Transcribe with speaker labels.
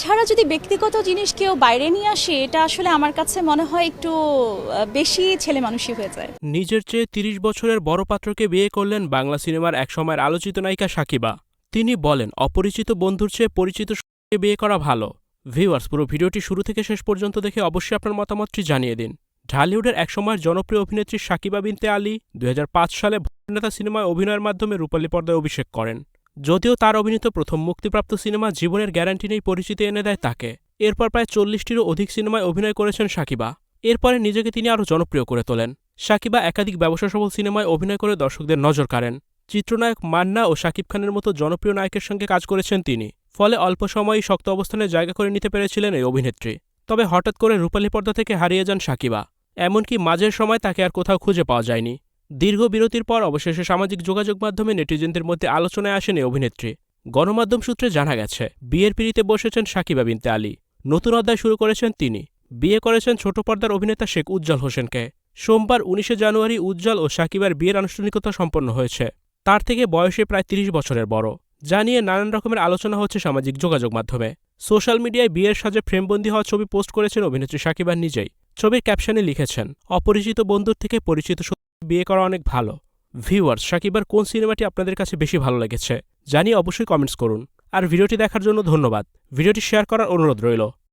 Speaker 1: ছাড়া যদি ব্যক্তিগত জিনিস কেউ বাইরে নিয়ে আসে, এটা আসলে আমার কাছে মনে হয় একটু বেশি ছেলে মানুষই হয়ে যায়।
Speaker 2: নিজের চেয়ে তিরিশ বছরের বড় পাত্রকে বিয়ে করলেন বাংলা সিনেমার একসময়ের আলোচিত নায়িকা সাকিবা। তিনি বলেন, অপরিচিত বন্ধুর চেয়ে পরিচিত বিয়ে করা ভালো। ভিউয়ার্স, পুরো ভিডিওটি শুরু থেকে শেষ পর্যন্ত দেখে অবশ্যই আপনার মতামতটি জানিয়ে দিন। ঢালিউডের একসময়ের জনপ্রিয় অভিনেত্রী সাকিবা বিনতে আলী দুই হাজার পাঁচ সালে ভদ্রনেতা সিনেমায় অভিনয়ের মাধ্যমে রূপালী পর্দায় অভিষেক করেন। যদিও তার অভিনীত প্রথম মুক্তিপ্রাপ্ত সিনেমা জীবনের গ্যারান্টি নেই পরিচিতি এনে দেয় তাকে। এরপর প্রায় চল্লিশটিরও অধিক সিনেমায় অভিনয় করেছেন সাকিবা। এরপরে নিজেকে তিনি আরও জনপ্রিয় করে তোলেন। সাকিবা একাধিক ব্যবসাসফল সিনেমায় অভিনয় করে দর্শকদের নজর কাড়েন। চিত্রনায়ক মান্না ও শাকিব খানের মতো জনপ্রিয় নায়কের সঙ্গে কাজ করেছেন তিনি। ফলে অল্প সময়েই শক্ত অবস্থানে জায়গা করে নিতে পেরেছিলেন এই অভিনেত্রী। তবে হঠাৎ করে রূপালী পর্দা থেকে হারিয়ে যান সাকিবা। এমনকি মাঝের সময় তাকে আর কোথাও খুঁজে পাওয়া যায়নি। দীর্ঘ বিরতির পর অবশেষে সামাজিক যোগাযোগ মাধ্যমে নেটিজেনদের মধ্যে আলোচনায় আসেন এই অভিনেত্রী। গণমাধ্যম সূত্রে জানা গেছে, বিয়ের পিড়িতে বসেছেন সাকিবা বিনতে আলী। নতুন অধ্যায় শুরু করেছেন তিনি। বিয়ে করেছেন ছোট পর্দার অভিনেতা শেখ উজ্জ্বল হোসেনকে। সোমবার উনিশে জানুয়ারি উজ্জ্বল ও সাকিবার বিয়ের আনুষ্ঠানিকতা সম্পন্ন হয়েছে। তার থেকে বয়সে প্রায় তিরিশ বছরের বড়। যা নিয়ে নানান রকমের আলোচনা হচ্ছে সামাজিক যোগাযোগ মাধ্যমে। সোশ্যাল মিডিয়ায় বিয়ের সাজে ফ্রেমবন্দি হওয়া ছবি পোস্ট করেছেন অভিনেত্রী সাকিবার নিজেই। ছবির ক্যাপশনে লিখেছেন, অপরিচিত বন্ধুর থেকে পরিচিত বিয়ে করা অনেক ভালো। ভিউয়ার্স সাকিবার কোন সিনেমাটি আপনাদের কাছে বেশি ভালো লেগেছে? জানিয়ে অবশ্যই কমেন্টস করুন। আর ভিডিওটি দেখার জন্য ধন্যবাদ। ভিডিওটি শেয়ার করার অনুরোধ রইল।